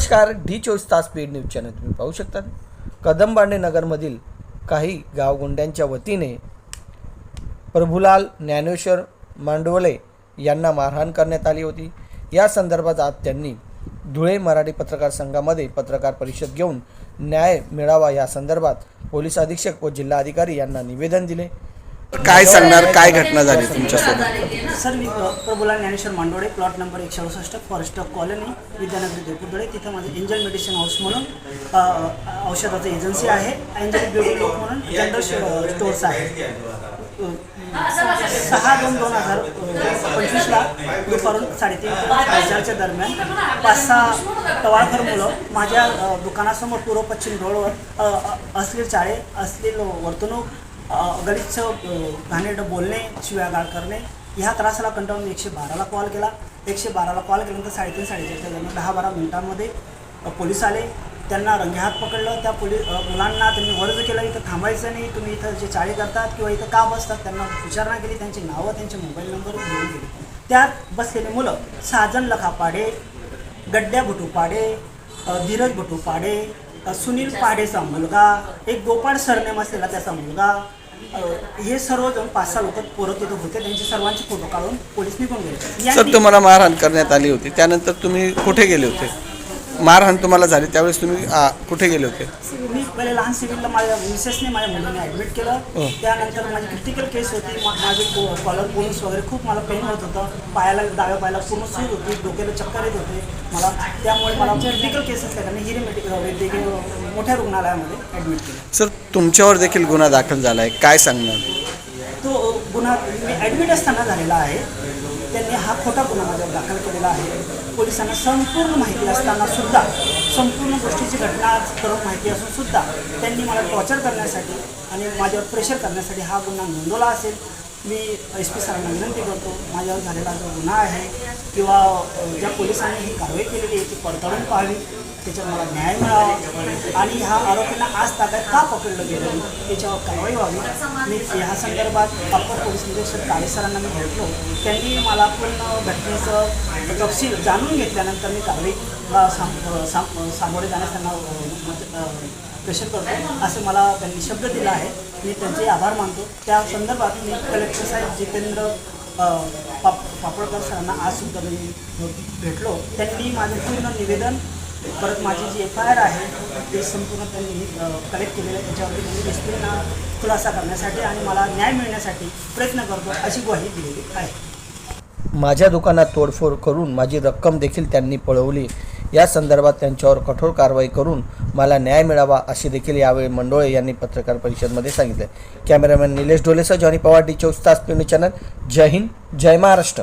नमस्कार डी चोवीस तास पेड न्यूज चॅनल तुम्ही पाहू शकता. कदमबांडे नगरमधील काही गावगुंड्यांच्या वतीने प्रभुलाल ज्ञानेश्वर मांडवले यांना मारहाण करण्यात आली होती. या संदर्भात आज त्यांनी धुळे मराठी पत्रकार संघामध्ये पत्रकार परिषद घेऊन न्याय मिळावा या संदर्भात पोलीस अधीक्षक व जिल्हाधिकारी यांना निवेदन दिले. काय सांगणार? काय घटना झाली तुमच्यासोबत? सर मी ज्ञानेश्वर मांडोळे प्लॉट नंबर एकशे अडुसष्ट फॉरेस्ट कॉलनी विद्यानगरी देवपुतळे तिथं माझं एंजल मेडिसिन हाऊस म्हणून औषधाचं एजन्सी आहे. एंजल ब्युटी लोक म्हणून जनरल स्टोर्स स्टोअर्स आहे. सहा दोन दोन हजार पंचवीसला दुपारून साडेतीन हजारच्या दरम्यान पाच सहा टवाळकर मुलं माझ्या दुकानासमोर पूर्व पश्चिम रोडवर अ, चाळे असलेलं वर्तणूक गलिच्छ घाणेरडं बोलणे शिव्यागाळ करणे ह्या त्रासाला कंटाळून एकशे बाराला कॉल केला. एकशे बाराला कॉल केल्यानंतर साडेतीन साडेचारच्या दरम्यान दहा बारा मिनिटांमध्ये पोलीस आले. त्यांना रंगेहात पकडलं. त्या पोलीस मुलांना त्यांनी वर्ज केलं. इथं थांबायचं नाही. तुम्ही इथं जे चाळे करतात किंवा इथं का बसतात त्यांना विचारणा केली. त्यांची नावं त्यांचे मोबाईल नंबर घेऊन गेले. त्यात बसलेले मुलं साजन लखापाडे गड्ड्या भुटुपाडे धीरज भुटुपाडे सुनील पाडेचा मुलगा एक गोपाळ सरनेम असलेला त्याचा मुलगा हे सर्वजण पाच सहा लोक पोरं तिथं होते. त्यांचे सर्वांचे फोटो काढून पोलीस निघून गेले. सर तुम्हाला मारहाण करण्यात आली होती. त्यानंतर तुम्ही कुठे गेले होते? मारहाण तुम्हाला झाली. त्यावेळेस तुम्ही आ, कुठे गेले होते? मी पहिले लहान सिव्हिलला माझ्या मिसेसने माझ्या मुलीने ॲडमिट केलं. हो. त्यानंतर माझी क्रिटिकल केस होती. माझे कॉलर बोन्स वगैरे खूप मला पेन होत होतं. पायाला डाव्या पायाला पूर्ण सूज होती. डोक्याला चक्कर येत होते. मला त्यामुळे मला क्रिटिकल केस असल्याने हिरे मेडिकल मोठ्या रुग्णालयामध्ये ॲडमिट केलं. सर तुमच्यावर देखील गुन्हा दाखल झाला आहे काय सांगणार? तो गुन्हा मी ॲडमिट असताना झालेला आहे. त्यांनी हा खोटा गुन्हा माझ्यावर दाखल केलेला आहे. पोलिसांना संपूर्ण माहिती असताना सुद्धा संपूर्ण गोष्टीची घटना करून माहिती असून सुद्धा त्यांनी मला टॉर्चर करण्यासाठी आणि माझ्यावर प्रेशर करण्यासाठी हा गुन्हा नोंदवला असेल. मी एस पी सरांना विनंती करतो माझ्यावर झालेला जो गुन्हा आहे किंवा ज्या पोलिसांनी ही कारवाई केलेली आहे ती पडताळून पाहावी त्याच्यावर मला न्याय मिळावा आणि ह्या आरोपींना आज ताब्यात का पकडलं गेलं याच्यावर कारवाई व्हावी. मी ह्या संदर्भात अप्पर पोलीस निरीक्षक काळे सरांना मी भेटलो. त्यांनी मला पूर्ण घटनेचं तपशील जाणून घेतल्यानंतर मी कारवाई साम सामोरे जाण्यास त्यांना प्रेशर करतो असं मला त्यांनी शब्द दिला आहे मी त्यांचे आभार मानतो. त्या संदर्भात मी कलेक्टर साहेब जितेंद्र पाप पापळकर सरांना आजसुद्धा मी भेटलो. त्यांनी माझं पूर्ण निवेदन परत माझी जी एफ आय आर आहे ते संपूर्ण त्यांनी कलेक्ट केलेलं आहे. त्याच्यावरती त्यांनी एस खुलासा करण्यासाठी आणि मला न्याय मिळण्यासाठी प्रयत्न करतो अशी ग्वाही दिलेली आहे. माझ्या दुकानात तोडफोड करून माझी रक्कम देखील त्यांनी पळवली. या संदर्भात त्यांच्यावर कठोर कारवाई करून मला न्याय मिळावा असे देखील यावेळी मंडोळे यांनी पत्रकार परिषदमध्ये सांगितले. कॅमेरामॅन निलेश डोलेसह जॉनी पवार डी चौस्तास तास चॅनल. जय हिंद जय महाराष्ट्र.